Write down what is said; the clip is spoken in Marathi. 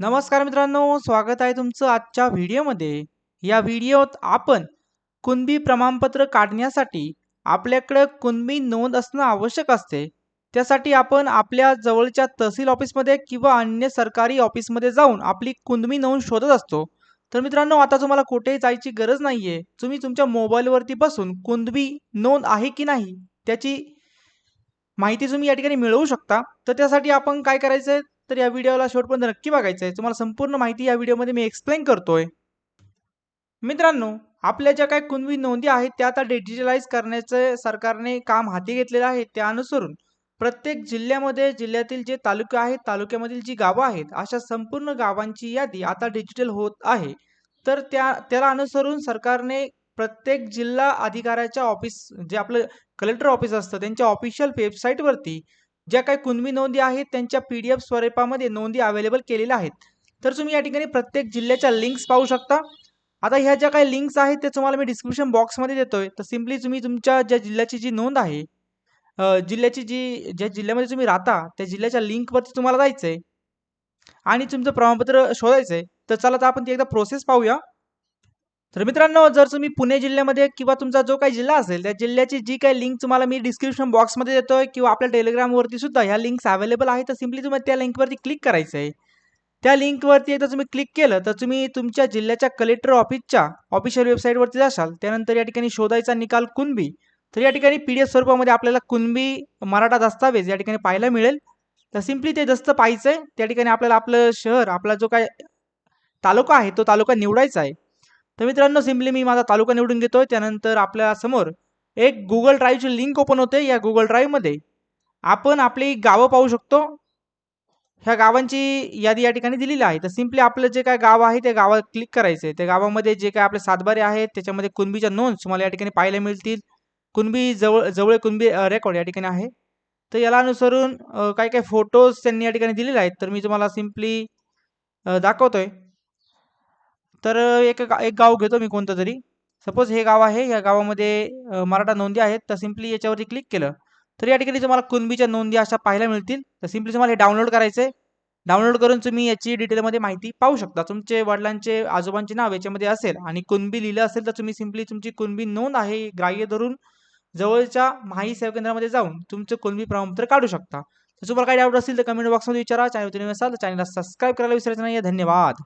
नमस्कार मित्रांनो स्वागत आहे तुमचं आजच्या व्हिडिओमध्ये. या व्हिडिओत आपण कुणबी प्रमाणपत्र काढण्यासाठी आपल्याकडे कुणबी नोंद असणं आवश्यक असते. त्यासाठी आपण आपल्या जवळच्या तहसील ऑफिसमध्ये किंवा अन्य सरकारी ऑफिसमध्ये जाऊन आपली कुणबी नोंद शोधत असतो. तर मित्रांनो आता तुम्हाला कुठेही जायची गरज नाही आहे तुम्ही तुमच्या मोबाईलवरती बसून कुणबी नोंद आहे की नाही त्याची माहिती तुम्ही या ठिकाणी मिळवू शकता. तर त्यासाठी आपण काय करायचं आहे तर या व्हिडिओला शेवटपर्यंत नक्की बघायचं आहे. तुम्हाला संपूर्ण माहिती या व्हिडिओमध्ये मी एक्सप्लेन करतोय. मित्रांनो आपल्या ज्या काही कुणवी नोंदी आहेत त्या आता डिजिटलाइज करण्याचं सरकारने काम हाती घेतलेलं आहे. त्या अनुसरून प्रत्येक जिल्ह्यामध्ये जिल्ह्यातील जे तालुके आहेत तालुक्यामधील जी गावं आहेत अशा संपूर्ण गावांची यादी आता डिजिटल होत आहे. तर त्या त्याला अनुसरून सरकारने प्रत्येक जिल्हा अधिकाऱ्याच्या ऑफिस जे आपलं कलेक्टर ऑफिस असतं त्यांच्या ऑफिशियल वेबसाईटवरती ज्या काही कुणबी नोंदी आहेत त्यांच्या पी डी एफ स्वरूपामध्ये नोंदी अवेलेबल केलेल्या आहेत. तर तुम्ही या ठिकाणी प्रत्येक जिल्ह्याच्या लिंक्स पाहू शकता. आता ह्या ज्या काही लिंक्स आहेत ते तुम्हाला मी डिस्क्रिप्शन बॉक्समध्ये देतोय. तर सिम्पली तुम्ही तुमच्या ज्या जिल्ह्याची जी नोंद आहे जिल्ह्याची जी ज्या जिल्ह्यामध्ये तुम्ही राहता त्या जिल्ह्याच्या लिंकवरती तुम्हाला जायचं आहे आणि तुमचं प्रमाणपत्र शोधायचं आहे तर चला तर आपण ती एकदा प्रोसेस पाहूया. तर मित्रांनो जर तुम्ही पुणे जिल्ह्यामध्ये किंवा तुमचा जो काही जिल्हा असेल त्या जिल्ह्याची जी काही लिंक तुम्हाला मी डिस्क्रिप्शन बॉक्समध्ये देतोय किंवा आपल्या टेलिग्रामवरती सुद्धा ह्या लिंक्स अवेलेबल आहे तर सिम्पली तुम्ही त्या लिंकवरती क्लिक करायचं आहे. त्या लिंकवरती एकदा तुम्ही क्लिक केलं तर तुम्ही तुमच्या जिल्ह्याच्या कलेक्टर ऑफिसच्या ऑफिशियल वेबसाईटवरती जाशाल. त्यानंतर या ठिकाणी शोधायचा निकाल कुणबी. तर या ठिकाणी पी डी एफ स्वरूपामध्ये आपल्याला कुणबी मराठा दस्तावेज या ठिकाणी पाहायला मिळेल. तर सिम्पली ते दस्त पाहायचं आहे त्या ठिकाणी आपल्याला आपलं शहर आपला जो काय तालुका आहे तो तालुका निवडायचा आहे. तर मित्रांनो सिम्पली मी माझा तालुका निवडून घेतोय. त्यानंतर आपल्यासमोर एक गुगल ड्राईव्हची लिंक ओपन होते या गुगल ड्राईव्हमध्ये आपण आपली गावं पाहू शकतो. ह्या गावांची यादी या ठिकाणी दिलेली आहे. तर सिम्पली आपलं जे काय गाव आहे त्या गावात क्लिक करायचं आहे. त्या गावामध्ये जे काय आपले सातबारे आहेत त्याच्यामध्ये कुणबीच्या नोंद तुम्हाला या ठिकाणी पाहायला मिळतील. कुणबी जवळ जवळ कुणबी रेकॉर्ड या ठिकाणी आहे. तर याला अनुसरून काही काही फोटोज त्यांनी या ठिकाणी दिलेले आहेत. तर मी तुम्हाला सिम्पली दाखवतोय. तर एक गा- एक गाव घेतो मी कोणतं तरी. सपोज हे गाव आहे या गावामध्ये मराठा नोंदी आहेत तर सिम्पली याच्यावरती क्लिक केलं तर या ठिकाणी तुम्हाला कुणबीच्या नोंदी अशा पाहायला मिळतील. तर सिम्पली तुम्हाला हे डाउनलोड करायचं आहे डाउनलोड करून तुम्ही याची डिटेलमध्ये माहिती पाहू शकता. तुमचे वडिलांचे आजोबांचे नाव याच्यामध्ये असेल आणि कुणबी लिहिलं असेल तर तुम्ही सिम्पली तुमची कुणबी नोंद आहे ग्राह्य धरून जवळच्या माही सेवा केंद्रामध्ये जाऊन तुमचं कुणबी प्रमाणपत्र काढू शकता. तर तुम्हाला काही डाऊट असेल तर कमेंट बॉक्समध्ये विचारा. चॅनल तुम्ही असाल तर चॅनलला सबस्क्राईब करायला विसरायचं नाही धन्यवाद.